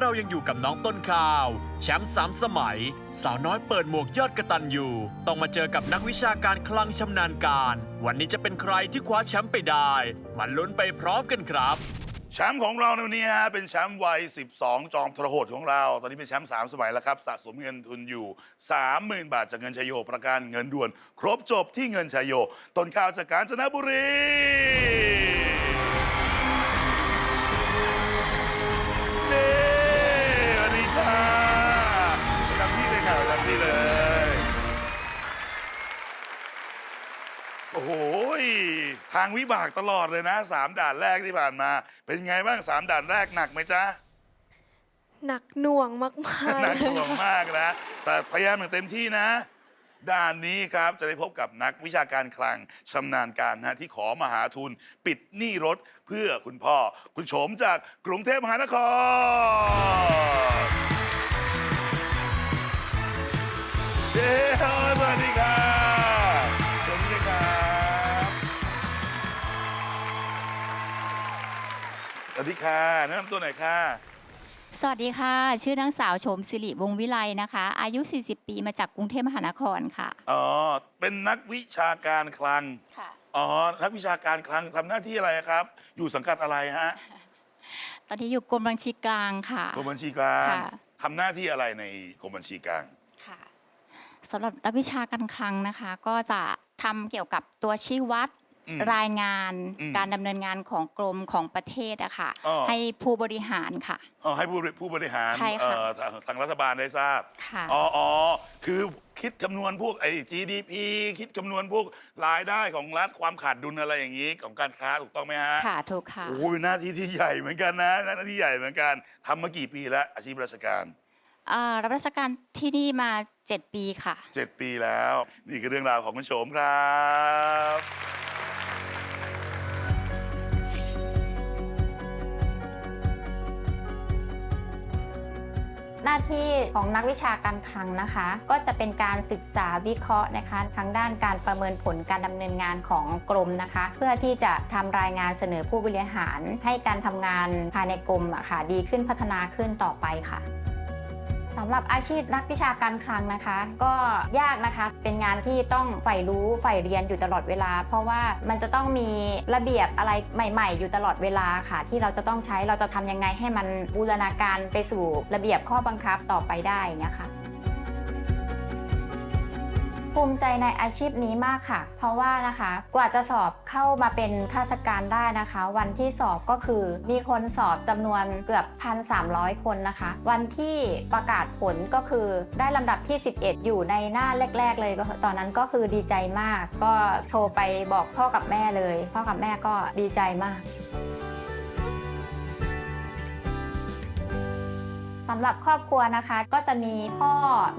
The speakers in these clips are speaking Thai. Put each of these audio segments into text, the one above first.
เรายังอยู่กับน้องต้นข้าว แชมป์สามสมัย สาวน้อยเปิดหมวกยอดกระตันอยู่ ต้องมาเจอกับนักวิชาการคลังชำนาญการ วันนี้จะเป็นใครที่คว้าแชมป์ไปได้มาลุ้นไปพร้อมกันครับ แชมป์ของเราในวันนี้ฮะเป็นแชมป์วัย 12 จอมทรหดของเรา ตอนนี้เป็นแชมป์3สมัยแล้วครับ สะสมเงินทุนอยู่ 30,000 บาทจากเงินชยโยประกันเงินด่วน ครบจบที่เงินชยโยต้นข้าวจากกาญจนบุรี โอ้โหยทางวิบากตลอดเลยนะสามด่านแรกที่ผ่านมา เป็นไงบ้างสามด่านแรกหนักไหมจ๊ะ หนักหน่วงมากหนักๆหน่วงมากนะ แต่พยายามอย่างเต็มที่นะด่านนี้ครับจะได้พบกับนักวิชาการคลังชำนาญการนะที่ขอมาหาทุน ปิดหนี้รถเพื่อคุณพ่อ คุณโฉมจากกรุงเทพมหานคร ดีค่ะแนะนำตัวหน่อยค่ะ สวัสดีค่ะ ชื่อนางสาวโฉมสิริวงศ์วิไลนะคะ อายุ 40 ปีมาจากกรุงเทพมหานครค่ะอ๋อ เป็นนักวิชาการคลัง ค่ะ อ๋อ นักวิชาการคลังทำหน้าที่อะไรครับ อยู่สังกัดอะไรฮะตอนนี้อยู่กรมบัญชีกลางค่ะ กรมบัญชีกลางค่ะ ทำหน้าที่อะไรในกรมบัญชีกลาง ค่ะสำหรับนักวิชาการคลังนะคะ ก็จะทำเกี่ยวกับตัวชี้วัดอืม รายงานอืมการดำเนินงานของกรมของประเทศอะค่ะอ๋อให้ผู้บริหารค่ะ อ๋อให้ผู้บริผู้บริหารใช่ค่ะ เอ่อทางทางรัฐบาลได้ทราบ ค่ะ อ๋ออ๋อคือคิดคำนวณพวกไอ้ GDP คิดคำนวณพวกรายได้ของรัฐความขาดดุลอะไรอย่างนี้ของการค้าถูกต้องไหมฮะค่ะถูกค่ะ โอ้โหเป็นหน้าที่ที่ใหญ่เหมือนกันนะหน้าที่ใหญ่เหมือนกันทำมากี่ปีแล้ว อาชีพราชการ อ่ารับราชการที่นี่มา 7 ปีค่ะเจ็ดปีแล้ว นี่คือเรื่องราวของคุณโฉมครับ หน้าที่ของนักวิชาการคลังนะคะ ก็จะเป็นการศึกษาวิเคราะห์นะคะทางด้านการประเมินผลการดำเนินงานของกรมนะคะ เพื่อที่จะทำรายงานเสนอผู้บริหาร ให้การทำงานภายในกรมอะค่ะดีขึ้นพัฒนาขึ้นต่อไปค่ะ สำหรับอาชีพนักวิชาการคลังนะคะ ก็ยากนะคะเป็นงานที่ต้องใฝ่รู้ใฝ่เรียนอยู่ตลอดเวลา เพราะว่ามันจะต้องมีระเบียบอะไรใหม่ ๆ อยู่ตลอดเวลาค่ะ ที่เราจะต้องใช้เราจะทำยังไงให้มันบูรณาการไปสู่ระเบียบข้อบังคับต่อไปได้นะคะ ภูมิใจในอาชีพนี้มากค่ะ เพราะว่านะคะกว่าจะสอบเข้ามาเป็นข้าราชการได้นะคะ วันที่สอบก็คือมีคนสอบจำนวนเกือบ 1,300 คนนะคะ วันที่ประกาศผลก็คือได้ลำดับที่ 11 อยู่ในหน้าแรก ๆ เลยก็ตอนนั้นก็คือดีใจมาก ก็โทรไปบอกพ่อกับแม่เลย พ่อกับแม่ก็ดีใจมาก สำหรับครอบครัวนะคะ ก็จะมีพ่อ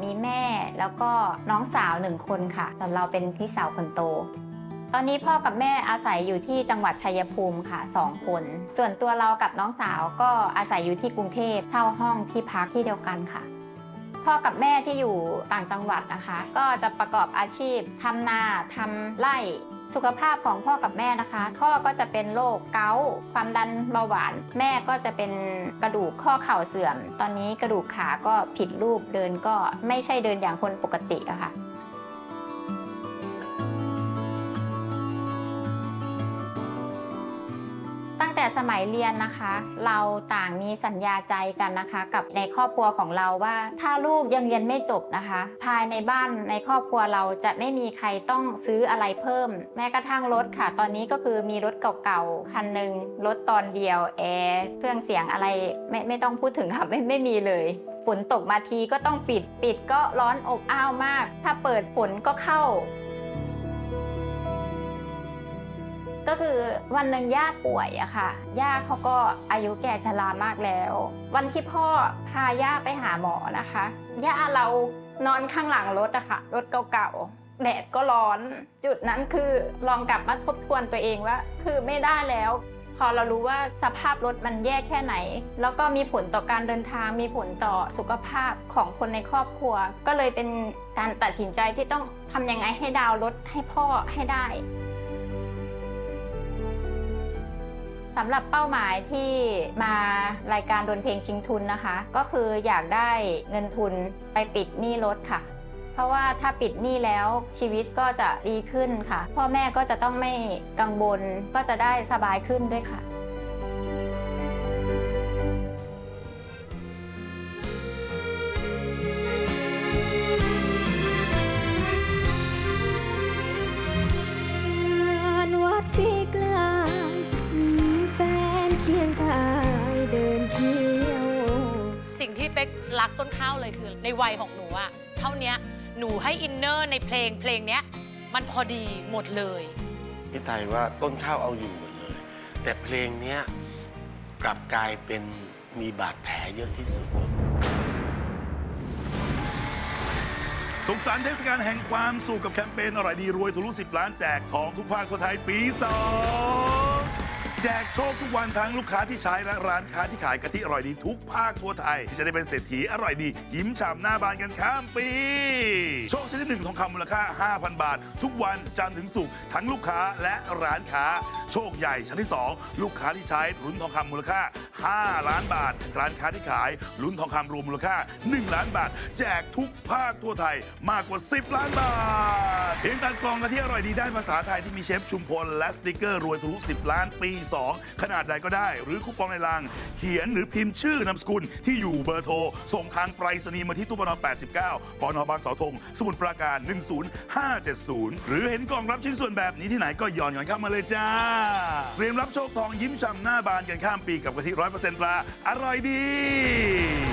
มีแม่ แล้วก็น้องสาวหนึ่งคนค่ะส่วนเราเป็นพี่สาวคนโต ตอนนี้พ่อกับแม่อาศัยอยู่ที่จังหวัดชัยภูมิค่ะสองคน ส่วนตัวเรากับน้องสาวก็อาศัยอยู่ที่กรุงเทพเช่าห้องที่พักที่เดียวกันค่ะ พ่อกับแม่ที่อยู่ต่างจังหวัดนะคะ ก็จะประกอบอาชีพทำนาทำไร่สุขภาพของพ่อกับแม่นะคะ พ่อก็จะเป็นโรคเกาต์ความดันเบาหวาน แม่ก็จะเป็นกระดูกข้อเข่าเสื่อม ตอนนี้กระดูกขาก็ผิดรูปเดินก็ไม่ใช่เดินอย่างคนปกติอะค่ะ สมัยเรียนนะคะ เราต่างมีสัญญาใจกันนะคะ กับในครอบครัวของเราว่า ถ้าลูกยังเรียนไม่จบนะคะ ภายในบ้านในครอบครัวเราจะไม่มีใครต้องซื้ออะไรเพิ่ม แม้กระทั่งรถค่ะ ตอนนี้ก็คือมีรถเก่าๆคันหนึ่งรถตอนเดียวแอร์เครื่องเสียงอะไรไม่ไม่ต้องพูดถึงค่ะไม่ไม่มีเลยฝนตกมาทีก็ต้องปิด ปิดก็ร้อนอบอ้าวมาก ถ้าเปิดฝนก็เข้า ก็คือวันหนึ่งย่าป่วยอะค่ะ ย่าเขาก็อายุแก่ชรามากแล้ว วันที่พ่อพาย่าไปหาหมอนะคะ ย่าเรานอนข้างหลังรถอะค่ะ รถเก่าๆ แดดก็ร้อน จุดนั้นคือลองกลับมาทบทวนตัวเองว่า คือไม่ได้แล้ว พอเรารู้ว่าสภาพรถมันแย่แค่ไหน แล้วก็มีผลต่อการเดินทาง มีผลต่อสุขภาพของคนในครอบครัว ก็เลยเป็นการตัดสินใจที่ต้องทำยังไงให้ดาวรถให้พ่อให้ได้ สำหรับเป้าหมายที่มารายการดนเพลงชิงทุนนะคะ ก็คืออยากได้เงินทุนไปปิดหนี้รถค่ะ เพราะว่าถ้าปิดหนี้แล้วชีวิตก็จะดีขึ้นค่ะ พ่อแม่ก็จะต้องไม่กังวลก็จะได้สบายขึ้นด้วยค่ะ วเลยคือในวัยของหนูอะเท่าเนี้ยหนูให้อินเนอร์ในเพลงเพลงเนี้ยมันพอดีหมดเลยพี่ไทยว่าต้นข้าวเอาอยู่หมดเลย แต่เพลงเนี้ยกลับกลายเป็นมีบาดแผลเยอะที่สุดสุขสันต์เทศกาลแห่งความสุขกับแคมเปญอร่อยดีรวยทะลุ10 ล้านแจกทองทุกภาคทั่วไทยปี2 แจกโชคทุกวันทั้งลูกค้าที่ใช้และร้านค้าที่ขายกะทิอร่อยดีทุกภาคทั่วไทย ที่จะได้เป็นเศรษฐีอร่อยดี ยิ้มฉ่ำหน้าบานกันข้ามปี โชคชนิดหนึ่งทองคำมูลค่า 5,000 บาท ทุกวันจันทร์ถึงศุกร์ทั้งลูกค้าและร้านค้า โชคใหญ่ชั้นที่ 2 ลูกค้าที่ใช้ลุ้นทองคำมูลค่า 5 ล้านบาท ร้านค้าที่ขายลุ้นทองคำรวมมูลค่า 1 ล้านบาท แจกทุกภาคทั่วไทยมากกว่า 10 ล้านบาทเพียงตัดกล่องกะทิอร่อยดีได้ภาษาไทยที่มีเชฟชุมพลและสติกเกอร์รวยทะลุ10 ล้านปี2 ขนาดใดก็ได้ หรือคูปองในลัง เขียนหรือพิมพ์ชื่อนามสกุลที่อยู่เบอร์โทร ส่งทางไปรษณีย์มาที่ตู้ปน89ปนบางเสาธงสมุทรปราการ 10570 หรือเห็นกล่องรับชิ้นส่วนแบบนี้ที่ไหนก็หย่อนกันเข้ามาเลยจ้า เตรียมรับโชคทองยิ้มช่ำหน้าบานกันข้ามปีกับกะทิร้อยเปอร์เซ็นต์ตราอร่อยดี